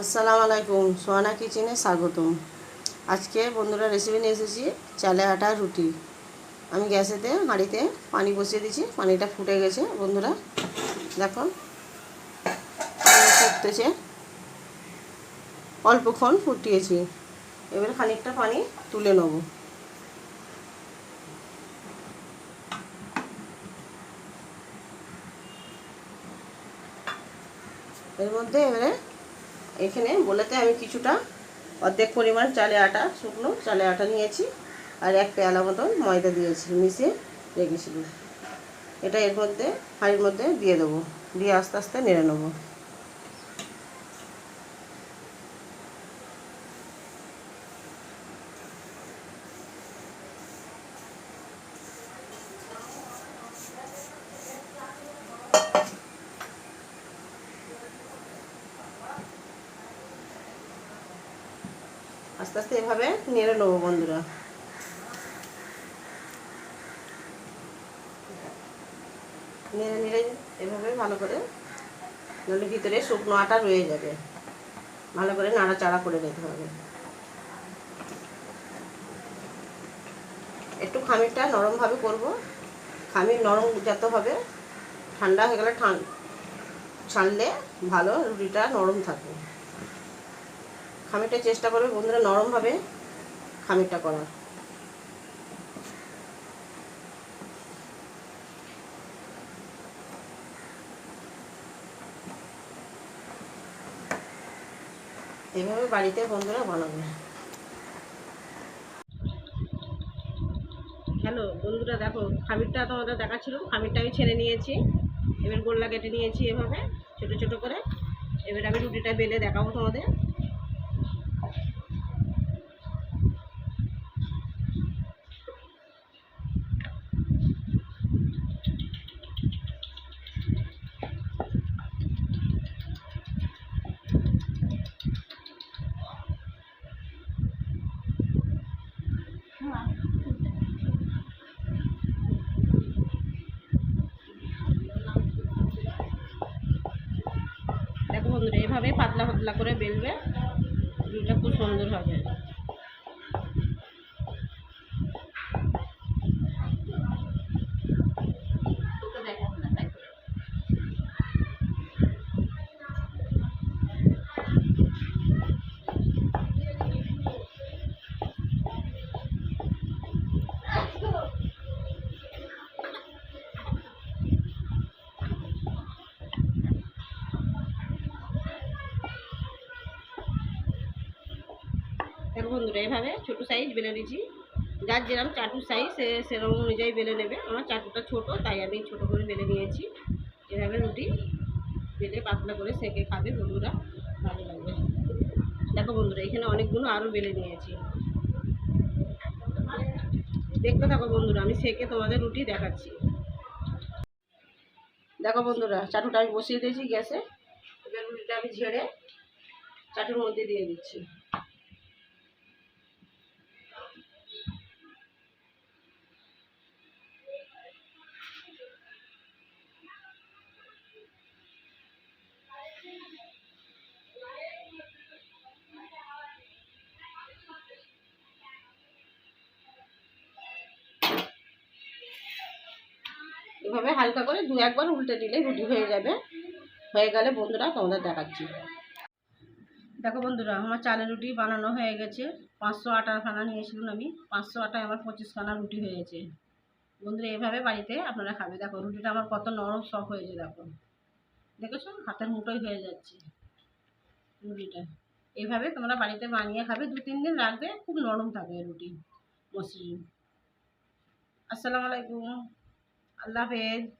আসসালামু আলাইকুম, সোহানা কিচেনে স্বাগতম। আজকে বন্ধুরা রেসিপি নিয়ে এসেছি, চালে আটা, রুটি। আমি গ্যাসেতে হাঁড়িতে পানি বসিয়ে দিয়েছি, পানিটা ফুটে গেছে, বন্ধুরা। দেখো ফুটতেছে। অল্পক্ষণ ফুটিয়েছি। এবার খানিকটা পানি তুলে নেব। এর মধ্যে এবারে এখানে বলেতে আমি কিছুটা অর্ধেক পরিমাণ চালে আটা, শুকনো চালে আটা নিয়েছি আর এক পেয়ালা মতন ময়দা দিয়েছি, মিশিয়ে রেখেছিলাম। এটা এর মধ্যে, হাঁড়ির মধ্যে দিয়ে দেবো, দিয়ে আস্তে আস্তে নেড়ে নেব। আস্তে আস্তে এভাবে নেড়ে নেব বন্ধুরা। নেড়ে নেড়ে এভাবে ভালো করে, নাহলে ভিতরে শুকনো আটা রয়ে যাবে। ভালো করে নাড়াচাড়া করে নিতে হবে। একটু খামিরটা নরমভাবে করব। খামির নরম যত হবে, ঠান্ডা হয়ে গেলে ঠান ছাড়লে ভালো রুটিটা নরম থাকবে। খামিরটা চেষ্টা করবে, বন্ধুরা নরমভাবে খামিরটা করার। এভাবে বাড়িতে বন্ধুরা বানাবে। হ্যালো, বন্ধুরা দেখো, খামিরটা তোমাদের দেখাচ্ছিল, খামিরটা আমি ছেড়ে নিয়েছি। এবার গোল্লা কেটে নিয়েছি এভাবে, ছোট ছোট করে। এবার আমি রুটিটা বেলে দেখাবো তোমাদের। দেখো পাতলা পাতলা করে বেলবে। রুটিটা খুব সুন্দর হবে। দেখো বন্ধুরা এভাবে, ছোটো সাইজ বেলে নিয়েছি। যার যেরকম চাটুর সাইজ সে সেরকম অনুযায়ী বেলে নেবে। আমার চাটুটা ছোট, তাই আমি ছোট করে বেলে নিয়েছি। এভাবে রুটি বেলে পাতলা করে সেকে খাবে বন্ধুরা, ভালো লাগবে। দেখো বন্ধুরা, এখানে অনেকগুলো আরও বেলে নিয়েছি। দেখতে থাকো বন্ধুরা, আমি সেকে তোমাদের রুটি দেখাচ্ছি। দেখো বন্ধুরা, চাটুটা আমি বসিয়ে দিয়েছি গ্যাসে। এবার রুটিটা আমি ঝেড়ে চাটুর মধ্যে দিয়ে দিচ্ছি। এভাবে হালকা করে দু একবার উল্টে দিলে রুটি হয়ে যাবে। হয়ে গেলে বন্ধুরা তোমাদের দেখাচ্ছি। দেখো বন্ধুরা, আমার চালের রুটি বানানো হয়ে গেছে। পাঁচশো আটার খানা নিয়েছিলাম আমি। পাঁচশো আটায় আমার পঁচিশ খানা রুটি হয়েছে বন্ধুরা, এভাবে বাড়িতে আপনারা খাবে। দেখো, রুটিটা আমার কত নরম সফ হয়েছে, দেখো। দেখেছ? হাতের মুঠোই হয়ে যাচ্ছে রুটিটা। এভাবে তোমরা বাড়িতে বানিয়ে খাবে। দু তিন দিন রাখবে, খুব নরম থাকবে রুটি, মসৃণ। আসসালামু আলাইকুম। I love it.